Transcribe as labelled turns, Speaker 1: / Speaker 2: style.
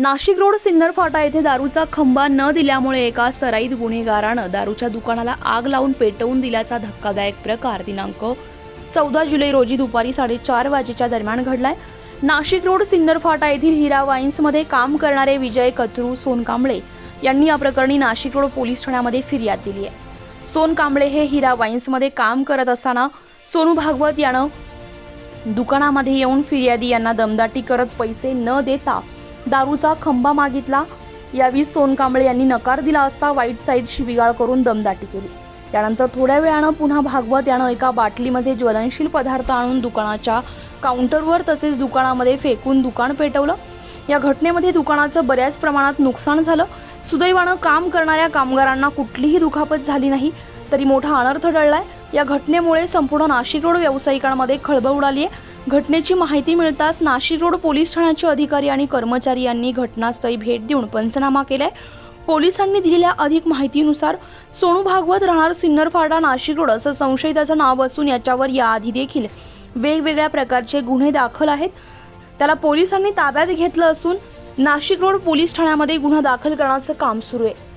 Speaker 1: Nashik road Sinnar फाटा येथे दारूचा खंबा न दिल्यामुळे एका सराईत गुन्हेगारानं दारूच्या दुकानाला आग लावून पेटवून दिल्याचा धक्कादायक प्रकार. दिनांक चौदा जुलै रोजी दुपारी साडेचार वाजेच्या दरम्यान घडलाय. नाशिक रोड सिन्नर फाटा येथील हिरा वाईन्समध्ये काम करणारे विजय कचरू सोनकांबळे यांनी या प्रकरणी नाशिक रोड पोलीस ठाण्यामध्ये फिर्याद दिली आहे. सोनकांबळे हे हिरा वाईन्समध्ये काम करत असताना सोनू भागवत यानं दुकानामध्ये येऊन फिर्यादी यांना दमदाटी करत पैसे न देता दारूचा खंबा मागितला. यावेळी सोनकांबळे यांनी नकार दिला असता वाईट साईड शिवीगाळ करून दमदाटी केली. त्यानंतर थोड्या वेळानं पुन्हा भागवत यानं एका बाटलीमध्ये ज्वलनशील पदार्थ आणून दुकानाच्या काउंटरवर तसेच दुकानामध्ये फेकून दुकान पेटवलं. या घटनेमध्ये दुकानाचं बऱ्याच प्रमाणात नुकसान झालं. सुदैवानं काम करणाऱ्या कामगारांना कुठलीही दुखापत झाली नाही. तरी मोठा अनर्थ टळलाय. या घटनेमुळे संपूर्ण नाशिक रोड व्यावसायिकांमध्ये खळबळ उडाली आहे. घटनेची माहिती मिळताच नाशिक रोड पोलीस ठाण्याचे अधिकारी आणि कर्मचारी यांनी घटनास्थळी भेट देऊन पंचनामा केलाय. पोलिसांनी दिलेल्या अधिक माहितीनुसार सोनू भागवत राहणार सिन्नर फाटा नाशिक रोड असं संशयिताचं नाव असून याच्यावर याआधी देखील वेगवेगळ्या प्रकारचे गुन्हे दाखल आहेत. त्याला पोलिसांनी ताब्यात घेतलं असून नाशिक रोड पोलीस ठाण्यामध्ये गुन्हा दाखल करण्याचं काम सुरू आहे.